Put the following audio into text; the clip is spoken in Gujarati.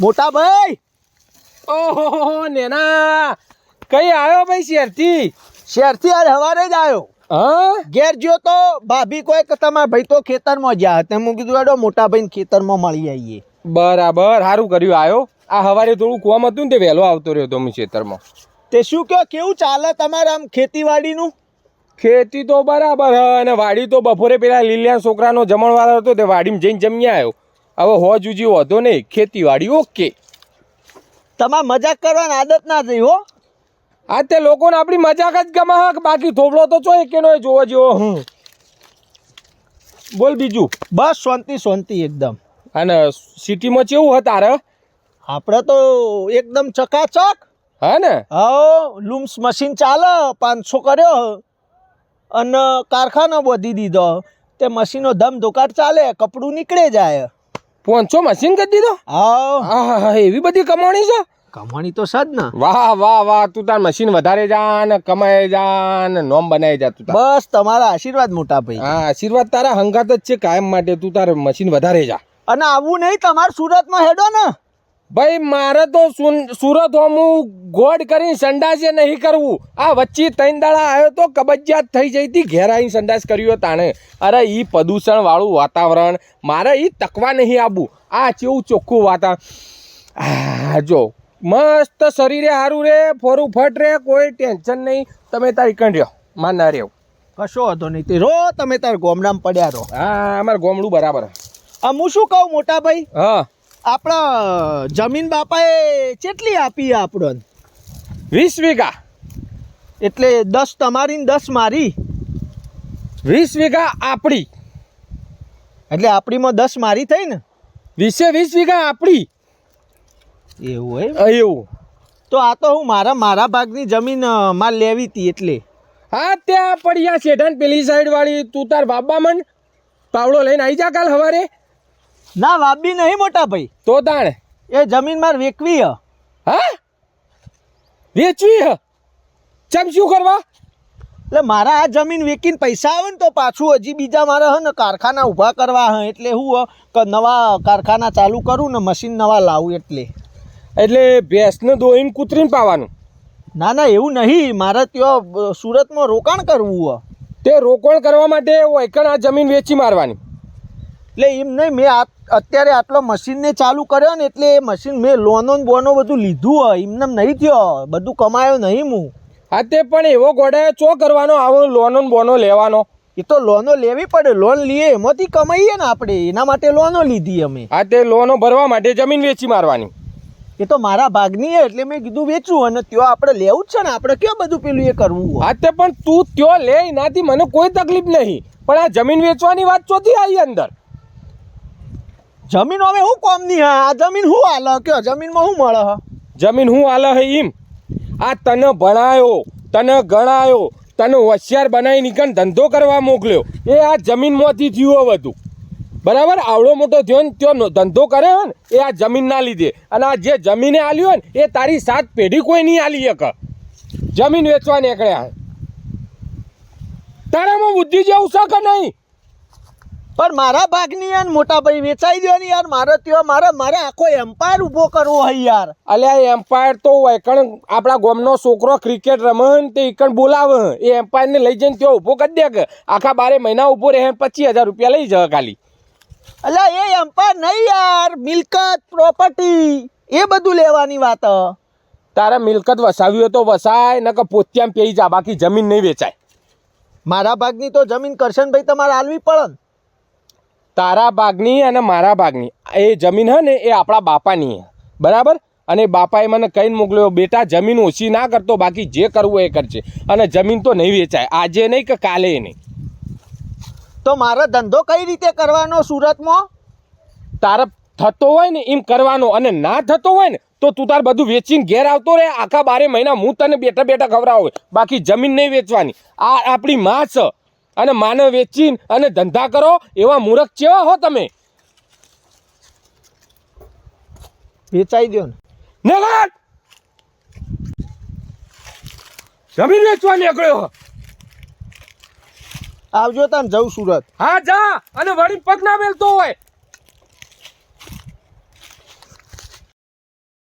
મોટા ભાઈ! ઓહો નેના! કઈ આવ્યો ભાઈ શેરથી? શહેરથી આજ હવારે જ આવ્યો. હા? ઘેર જ્યો તો ભાભી કોઈ કે તમારા ભાઈ તો ખેતરમાં ગયા હતા. હું કીધું એડો મોટા ભાઈ ખેતરમાં મળી આવીએ બરાબર સારું કર્યું આવ્યો. આ હવારે થોડું કોમ હતું ને તે વહેલો આવતો રહ્યો તો હું ખેતરમાં. તે શું કહો કેવું ચાલે તમારે આમ ખેતીવાડીનું? ખેતી તો બરાબર હ અને વાડી તો બપોરે પેલા લીલિયા છોકરાનો જમણવાળો હતો તે વાડીમાં જઈને જમી આવ્યો. હવે હો જુજી વધો નહીં ખેતીવાડી ઓકે. તમારે મજાક કરવાની આદત ના થઈ હો. આ તે લોકોને આપણી મજાક જ ગમે હક બાકી થોબડો તો છો એકેનો જોવો જેવો હું બોલ બીજું. બસ શાંતિ શાંતિ એકદમ. અને સિટીમાં કેવું હતા તારે? આપણે તો એકદમ ચકાચક. હા ને? હા લૂમ્સ મશીન ચાલે પાંચસો કર્યો. અને કારખાનો બોધી દીધો. તે મશીનો ધમ ધોકાટ ચાલે કપડું નીકળે જાય. પોંચો મશીન કરી દીધો? હા એવી બધી કમાણી છે? કમાણી તો સદ ને. વાહ વાહ વાહ તું તાર મશીન વધારે જા ને કમાઈ જા નોમ બનાવી જા તું બસ તમારા આશીર્વાદ મોટા ભાઈ. હા આશીર્વાદ તારા હંગાત જ છે કાયમ માટે તું તાર મશીન વધારે જા. અને આવું નહીં તમાર સુરતમાં હેડો ને. ભાઈ મારે તો સુરત હોમું ગોડ કરીને સંડાસે નહીં કરવું. આ વચ્ચે ત્રણ દાડા આવ્યો તો કબજિયાત થઈ જઈ હતી ઘેર આવીને સંડાસ કર્યો તાણે. અરે એ પ્રદૂષણવાળું વાતાવરણ મારે એ તકવા નહીં આવવું આ કેવું ચોખ્ખું વાતાવરણ આ. જો મસ્ત શરીરે સારું રે ફોરું ફટ રે કોઈ ટેન્શન નહીં. તમે તારી રહ્યો માં ના રહ્યો. કશો હતો નહીં. તે રો તમે તાર ગોમડામાં પડ્યા રહો. હા અમારે ગોમડું બરાબર. આ હું શું કહું મોટા ભાઈ? હા. આપણા જમીન બાપાએ કેટલી આપી આપણને? વીસ વીઘા. એટલે દસ તમારી ને દસ મારી. વીસ વીઘા આપણી. એટલે આપણીમાં દસ મારી થઈ ને? વીસે વીસ વીઘા આપણી. એવું હોય એવું. તો આ તો હું મારા મારા ભાગની જમીનમાં લેવી હતી એટલે. હા ત્યાં પડ્યા શેઠાન પેલી સાઈડ વાળી તું તાર બાબા મન પાવડો લઈને આવી જા કાલ હવારે. ના વાબી નહીં મોટા ભાઈ. તો તાણે એ જમીન માર વેકવી હ. હા? વેચવી હ? ચમ શું કરવા? એટલે મારા આ જમીન વેકીને પૈસા આવે ને તો પાછું હજી બીજા મારે હે ને કારખાના ઊભા કરવા હે એટલે હું હ કે નવા કારખાના ચાલુ કરું ને મશીન નવા લાવું એટલે. એટલે ભેંસને દોઈને કૂતરીને પાવાનું. ના ના એવું નહીં. મારે ત્યાં સુરતમાં રોકાણ કરવું હ. તે રોકાણ કરવા માટે વૈકણ આ જમીન વેચી મારવાની. એટલે એમ નહીં મેં આ અત્યારે આટલો મશીનને ચાલુ કર્યો ને એટલે એ મશીન મેં લોનો બોનો બધું લીધું હોય એમને નહીં થયો બધું કમાયો નહીં હું. હા તે પણ એવો ગોડાયો ચો કરવાનો આવો લોનો બોનો લેવાનો? એ તો લોનો લેવી પડે લોન લઈએ એમાંથી કમાઈએ ને આપણે એના માટે લોનો લીધી અમે. હા તે લોનો ભરવા માટે જમીન વેચી મારવાની. એ તો મારા ભાગની એટલે મેં કીધું વેચવું અને ત્યાં આપણે લેવું જ છે ને આપણે ક્યાં બધું પેલું એ કરવું હા તે પણ તું ત્યો લે એનાથી મને કોઈ તકલીફ નહીં. પણ આ જમીન વેચવાની વાત ચોથી આવી અંદર. જમીન હવે શું કોમની હા? આ જમીન શું હાલે કયો, જમીનમાં શું મળે હ? જમીન હું આલ હે એમ આ તને ભણાયો, તને ગણાયો, તને હોશિયાર બનાવી નીકળ ધંધો કરવા મોકલ્યો. એ આ જમીનમાંથી હે બધું બરાબર? આવડો મોટો થયો ને ત્યો ધંધો કર્યો ને, એ આ જમીન ના લીધે. અને આ જે જમીને આલ્યું હોય ને, એ તારી સાત પેઢી કોઈ નહીં આલી એક જમીન વેચવા નીકળ્યા તારામાં બુદ્ધિ જેવું છે કે નહીં? પણ મારા ભાગની યાર મોટા ભાઈ વેચાઈ દો ને યાર. મારે ત્યાં મારે મારે આખો એમ્પાયર ઊભો કરવો હોય યાર. અલ્યા એમ્પાયર તો એકણ આપણા ગોમનો છોકરો ક્રિકેટ રમે ને તે એકણ બોલાવે. એ એમ્પાયરને લઈ જઈને ત્યો ઊભો કરી દે કે. આખા બારે મહિના ઊભો રહે પચીસ હજાર રૂપિયા લઈ જવા ખાલી. અલ્યા એ એમ્પાયર નહીં યાર. મિલકત પ્રોપર્ટી એ બધું લેવાની વાત. તારે મિલકત વસાવી હોય તો વસાય કે પોત્યામ પેઈ જા. બાકી જમીન નહીં વેચાય. મારા ભાગની તો જમીન કરશનભાઈ તમારે હાલવી પડે ને. તારા ભાગની અને મારા ભાગની એ જમીન હે ને એ આપણા બાપાની બરાબર? અને બાપાએ મને કહીને મોકલ્યો બેટા જમીન ઓછી ના કરતો બાકી જે કરવું એ કરશે અને જમીન તો નહીં વેચાય. આજે નહીં કે કાલે નહીં. તો મારો ધંધો કઈ રીતે કરવાનો સુરતમાં? તારા થતો હોય ને એમ કરવાનો. અને ના થતો હોય ને તો તું તાર બધું વેચીને ઘેર આવતો રહે. આખા બારે મહિના હું તને બેઠા બેઠા ખવડાવું. બાકી જમીન નહીં વેચવાની. આ આપણી માં છે. અને માને વેચીને અને ધંધા કરો એવા મૂર્ખ ચેવા હો તમે? વેચાઈ દો ને. ને જમીન વેચવા નીકળ્યો આવજો તમે જવું સુરત. હા જા અને વળી પગ ના મેલતો હોય.